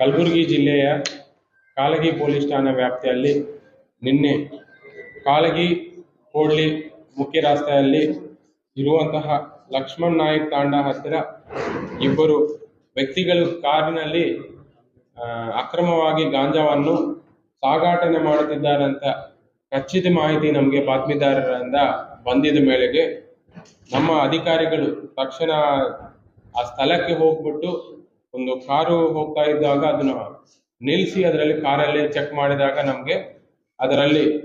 ಕಲಬುರಗಿ ಜಿಲ್ಲೆಯ ಕಾಳಗಿ ಪೊಲೀಸ್ ಠಾಣಾ ವ್ಯಾಪ್ತಿಯಲ್ಲಿ ನಿನ್ನೆ ಕಾಳಗಿ ಕೋಡ್ಲಿ ಮುಖ್ಯ ರಸ್ತೆಯಲ್ಲಿ ಇರುವಂತಹ ಲಕ್ಷ್ಮಣ್ ನಾಯಕ್ ತಾಂಡ ಹತ್ತಿರ ಇಬ್ಬರು ವ್ಯಕ್ತಿಗಳು ಕಾರಿನಲ್ಲಿ ಅಕ್ರಮವಾಗಿ ಗಾಂಜಾವನ್ನು ಸಾಗಾಟನೆ ಮಾಡುತ್ತಿದ್ದಾರಂತ ಖಚಿತ ಮಾಹಿತಿ ನಮಗೆ ಬಾತ್ಮೀದಾರರಿಂದ ಬಂದಿದ ಮೇಳೆಗೆ ನಮ್ಮ ಅಧಿಕಾರಿಗಳು ತಕ್ಷಣ ಆ ಸ್ಥಳಕ್ಕೆ ಹೋಗ್ಬಿಟ್ಟು ಒಂದು ಕಾರು ಹೋಗ್ತಾ ಇದ್ದಾಗ ಅದನ್ನ ನಿಲ್ಲಿಸಿ ಅದರಲ್ಲಿ ಕಾರಲ್ಲಿ ಚೆಕ್ ಮಾಡಿದಾಗ ನಮಗೆ ಅದರಲ್ಲಿ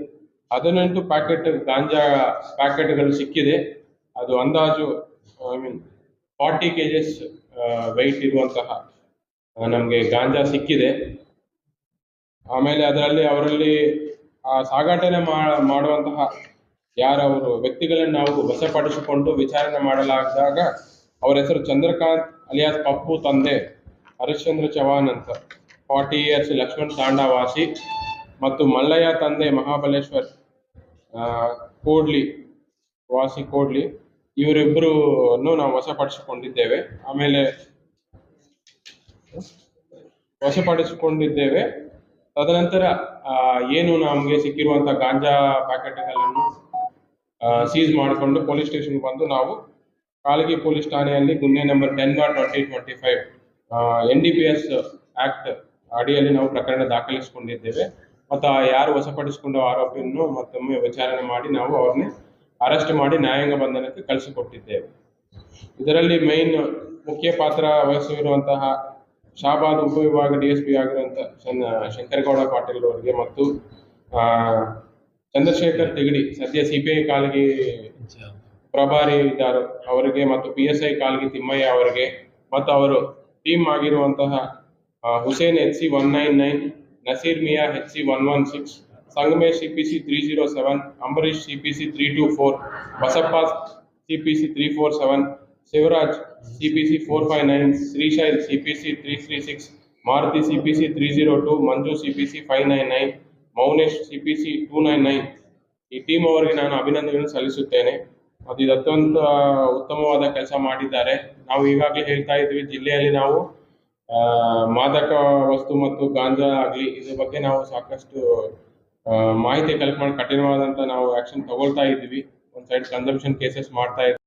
ಹದಿನೆಂಟು ಪ್ಯಾಕೆಟ್ ಗಾಂಜಾ ಪ್ಯಾಕೆಟ್ಗಳು ಸಿಕ್ಕಿದೆ. ಅದು ಅಂದಾಜು, I mean, forty K Gs weight ಇರುವಂತಹ ನಮಗೆ ಗಾಂಜಾ ಸಿಕ್ಕಿದೆ. ಆಮೇಲೆ ಅದರಲ್ಲಿ ಅವರಲ್ಲಿ, ಆ, ಸಾಗಾಟನೆ ಮಾಡುವಂತಹ ಯಾರವರು ವ್ಯಕ್ತಿಗಳನ್ನು ನಾವು ವಶಪಡಿಸಿಕೊಂಡು ವಿಚಾರಣೆ ಮಾಡಲಾದಾಗ ಅವರ ಹೆಸರು ಚಂದ್ರಕಾಂತ್ ಅಲಿಯಾಸ್ ಪಪ್ಪು ತಂದೆ ಹರಿಶ್ಚಂದ್ರ ಚವಾನ್ ಅಂತ. ಫಾರ್ಟಿ ಇಯರ್ಸ್ ಲಕ್ಷ್ಮಣ್ ತಾಂಡಾ ವಾಸಿ ಮತ್ತು ಮಲ್ಲಯ್ಯ ತಂದೆ ಮಹಾಬಲೇಶ್ವರ್ ಕೂಡ್ಲಿ, ವಾಸಿ ಕೋಡ್ಲಿ ಇವರಿಬ್ಬರನ್ನು ನಾವು ವಶಪಡಿಸಿಕೊಂಡಿದ್ದೇವೆ. ಆಮೇಲೆ ವಶಪಡಿಸಿಕೊಂಡಿದ್ದೇವೆ. ತದನಂತರ ಏನು ನಮಗೆ ಸಿಕ್ಕಿರುವಂತಹ ಗಾಂಜಾ ಪ್ಯಾಕೆಟ್ಗಳನ್ನು ಸೀಸ್ ಮಾಡಿಕೊಂಡು ಪೊಲೀಸ್ ಸ್ಟೇಷನ್ ಬಂದು ನಾವು ಕಾಳಗಿ ಪೊಲೀಸ್ ಠಾಣೆಯಲ್ಲಿ ಗುನ್ನೆ number ten bar twenty twenty five N D P S act ಅಡಿಯಲ್ಲಿ ನಾವು ಪ್ರಕರಣ ದಾಖಲಿಸಿಕೊಂಡಿದ್ದೇವೆ. ಮತ್ತು ಆ ಯಾರು ವಶಪಡಿಸಿಕೊಂಡು ಆರೋಪಿಯನ್ನು ಮತ್ತೊಮ್ಮೆ ವಿಚಾರಣೆ ಮಾಡಿ ನಾವು ಅವ್ರನ್ನೇ ಅರೆಸ್ಟ್ ಮಾಡಿ ನ್ಯಾಯಾಂಗ ಬಂಧನಕ್ಕೆ ಕಳಿಸಿಕೊಟ್ಟಿದ್ದೇವೆ. ಇದರಲ್ಲಿ ಮೈನ್ ಮುಖ್ಯ ಪಾತ್ರ ವಹಿಸಿರುವಂತಹ ಶಾಬಾದ್ ಉಪವಿಭಾಗ ಡಿ ಎಸ್ ಪಿ ಆಗಿರುವಂತಹ ಚಂದ- ಶಂಕರಗೌಡ ಪಾಟೀಲ್ ಅವರಿಗೆ ಮತ್ತು ಚಂದ್ರಶೇಖರ್ ತಿಗಡಿ ಸದ್ಯ ಸಿ ಪಿ ಐ ಕಾಲಗಿ ಪ್ರಭಾರಿ ಇದ್ದಾರೆ ಅವರಿಗೆ ಮತ್ತು P S I Kalgi Thimmaiah ಅವರಿಗೆ ಮತ್ತು ಅವರು ಟೀಮ್ ಆಗಿರುವಂತಹ Hussain H C one nine nine, Naseer Miya H C one one six Sangamesh C P C three zero seven Ambareesh C P C three two four, Basappa C P C three four seven, Shivaraj C P C four five nine, Srishail C P C three three six, Maruti C P C three zero two, Manju C P C five nine nine, Mounesh C P C two nine nine. ಈ team ಅವರಿಗೆ ನಾನು ಅಭಿನಂದನೆಯನ್ನು ಸಲ್ಲಿಸುತ್ತೇನೆ. ಮತ್ತು ಇದು ಅತ್ಯಂತ ಉತ್ತಮವಾದ ಕೆಲಸ ಮಾಡಿದ್ದಾರೆ. ನಾವು ಈಗಾಗಲೇ ಹೇಳ್ತಾ ಇದ್ವಿ, ಜಿಲ್ಲೆಯಲ್ಲಿ ನಾವು ಮಾದಕ ವಸ್ತು ಮತ್ತು ಗಾಂಜಾ ಆಗಲಿ, ಇದ್ರ ಬಗ್ಗೆ ನಾವು ಸಾಕಷ್ಟು ಮಾಹಿತಿ ಕಲೆಕ್ಟ್ ಮಾಡಿ ಕಠಿಣವಾದಂಥ ನಾವು ಆಕ್ಷನ್ ತಗೊಳ್ತಾ ಇದ್ವಿ. ಒಂದು ಸೈಡ್ ಕನ್ಸಂಪ್ಷನ್ ಕೇಸಸ್ ಮಾಡ್ತಾ ಇದ್ವಿ.